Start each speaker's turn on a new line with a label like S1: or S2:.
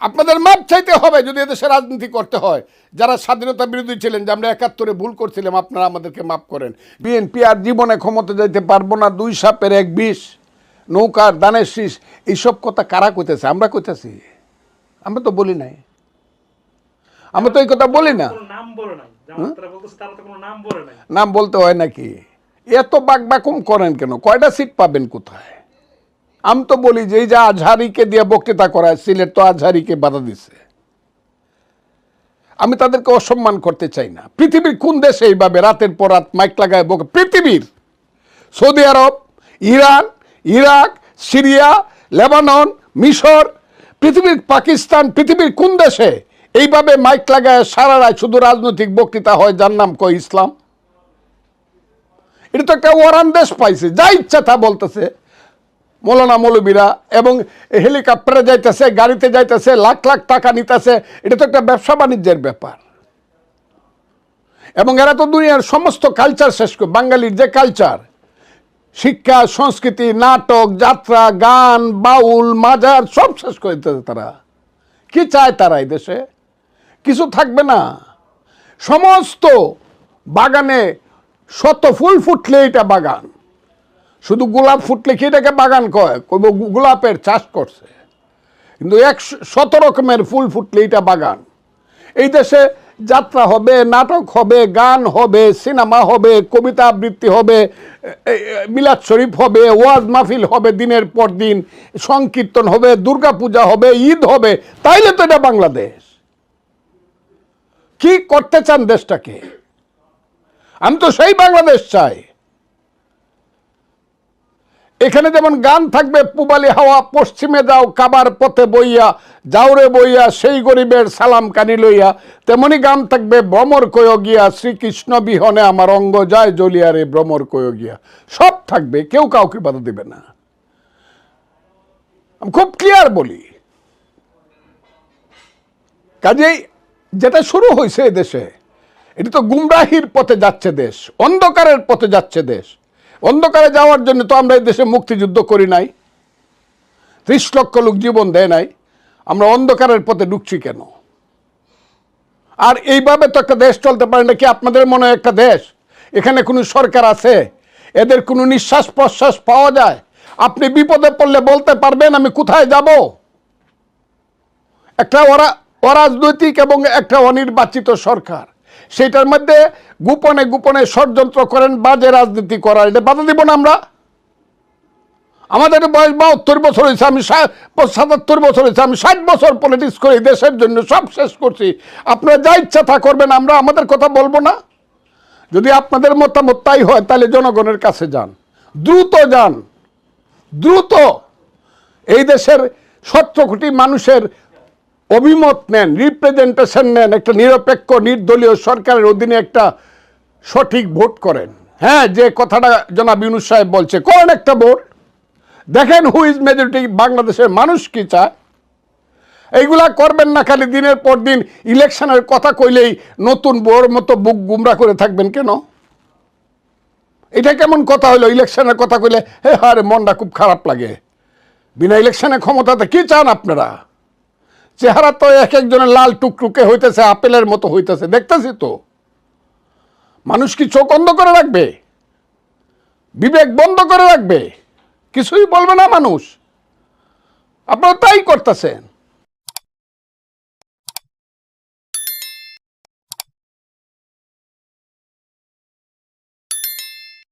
S1: আপনাদের মাপ চাইতে হবে যদি এদেশে রাজনীতি করতে হয়। যারা স্বাধীনতা বিরোধী ছিলেন যে আমরা একাত্তরে ভুল করছিলাম আপনারা আমাদেরকে মাপ করেন। বিএনপি আর জীবনে ক্ষমতা যাইতে পারব না দুই সাপের এক বিষ নৌকার দানের শীষ এইসব কথা কারা কইতেছে? আমরা কইতেছি। আমরা তো বলি নাই। আমরা তো এই কথা বলি না।
S2: নাম
S1: বলতে হয় নাকি? এত বাক বাকুম করেন কেন? কয়টা সিট পাবেন কোথায়? আমি তো বলি যে এই যে আজহারিকে দিয়ে বক্তৃতা করায়, সিলেট তো আজহারিকে বাধা দিছে। আমি তাদেরকে অসম্মান করতে চাই না। পৃথিবীর কোন দেশে এইভাবে রাতের পর রাত মাইক লাগায় বকে পৃথিবীর, সৌদি আরব, ইরান, ইরাক, সিরিয়া, লেবানন, মিশর, পৃথিবীর পাকিস্তান, পৃথিবীর কোন দেশে এইভাবে মাইক লাগায় সারা রায় শুধু রাজনৈতিক বক্তৃতা হয়, যার নাম কয় ইসলাম? এটা তো একটা ওয়ারান দেশ পাইছে, যা ইচ্ছা তা বলতেছে। মৌলানা মৌলবীরা এবং হেলিকপ্টারে যাইতেছে, গাড়িতে যাইতেছে, লাখ লাখ টাকা নিতেছে, এটা তো একটা ব্যবসা বাণিজ্যের ব্যাপার। এবং এরা তো দুনিয়ার সমস্ত কালচার শেষ করে, বাঙালির যে কালচার শিক্ষা, সংস্কৃতি, নাটক, যাত্রা, গান, বাউল, মাজার, সব শেষ করে দিতেছে তারা। কি চায় তারা এই দেশে? কিছু থাকবে না। সমস্ত বাগানে শত ফুল ফুটলে এটা বাগান। শুধু গোলাপ ফুটলে কি এটাকে বাগান কয়? কইব গোলাপের চাষ করছে। কিন্তু এক শত রকমের ফুল ফুটলে এটা বাগান। এই দেশে যাত্রা হবে, নাটক হবে, গান হবে, সিনেমা হবে, কবিতা আবৃত্তি হবে মিলাদ শরীফ হবে, ওয়াজ মাহফিল হবে দিনের পর দিন, সংকীর্তন হবে দুর্গা পূজা হবে, ঈদ হবে, তাইলে তো এটা বাংলাদেশ। কি করতে চান দেশটাকে? আমি তো সেই বাংলাদেশ চাই। এখানে যেমন গান থাকবে, পুবালি হাওয়া, পশ্চিমে যাও, কাবার পথে বইয়া, যাওরে বইয়া, সেই গরিবের সালাম কানি লইয়া, তেমনি গান থাকবে, ভ্রমর কয় গিয়া, শ্রীকৃষ্ণ বিহনে আমার অঙ্গ যায় জ্বলিয়া রে, ভ্রমর কয় গিয়া। সব থাকবে, কেউ কাউকে বাধা দেবে না। আমি খুব ক্লিয়ার বলি। কাজেই যেটা শুরু হয়েছে দেশে, এটি তো গুমরাহির পথে যাচ্ছে দেশ, অন্ধকারের পথে যাচ্ছে দেশ। অন্ধকারে যাওয়ার জন্য তো আমরা এই দেশে মুক্তিযুদ্ধ করি নাই। ত্রিশ লক্ষ লোক জীবন দেয় নাই। আমরা অন্ধকারের পথে ঢুকছি কেন? আর এইভাবে তো একটা দেশ চলতে পারে না কি আপনাদের মনে হয় একটা দেশ? এখানে কোনো সরকার আছে? এদের কোনো নিঃশ্বাস প্রশ্বাস পাওয়া যায়? আপনি বিপদে পড়লে বলতে পারবেন, আমি কোথায় যাব? একটা ওরা অরাজনৈতিক এবং একটা অনির্বাচিত সরকার। সেটার মধ্যে গোপনে গোপনে ষড়যন্ত্র করেন, বাজে রাজনীতি করার। এটা বাধা দিব না আমরা। আমাদের বয়স বাহাত্তর বছর হয়েছে, আমি সাতাত্তর বছর হয়েছে, আমি ষাট বছর পলিটিক্স করি দেশের জন্য সব শেষ করছি। আপনারা যা ইচ্ছা তা করবেন, আমরা আমাদের কথা বলব না। যদি আপনাদের মতামত তাই হয়, তাহলে জনগণের কাছে যান। দ্রুত যান। দ্রুত। এই দেশের সতেরো কোটি মানুষের অভিমত নেন রিপ্রেজেন্টেশন নেন, একটা নিরপেক্ষ, নির্দলীয় সরকারের অধীনে একটা সঠিক ভোট করেন। হ্যাঁ যে কথাটা জনাব ইউনুস সাহেব বলছে, করেন একটা ভোট। দেখেন হু ইজ মেজরিটি বাংলাদেশের মানুষ কি চায়? এইগুলা করবেন না খালি দিনের পর দিন, ইলেকশনের কথা কইলেই নতুন বোর মতো বুক গুমরা করে থাকবেন কেন? এটা কেমন কথা হলো ইলেকশনের কথা কইলে, হে হারে মনটা খুব খারাপ লাগে। বিনা ইলেকশনে ক্ষমতাতে কি চান আপনারা? চেহারা তো এক একজনের লাল টুকটুকে হইতেছে, আপেলের মতো হইতেছে, দেখতেছি তো। মানুষ কি চোখ অন্ধ করে রাখবে? বিবেক বন্ধ করে রাখবে? কিছুই বলবে না মানুষ। আপনারা তাই করতেছেন।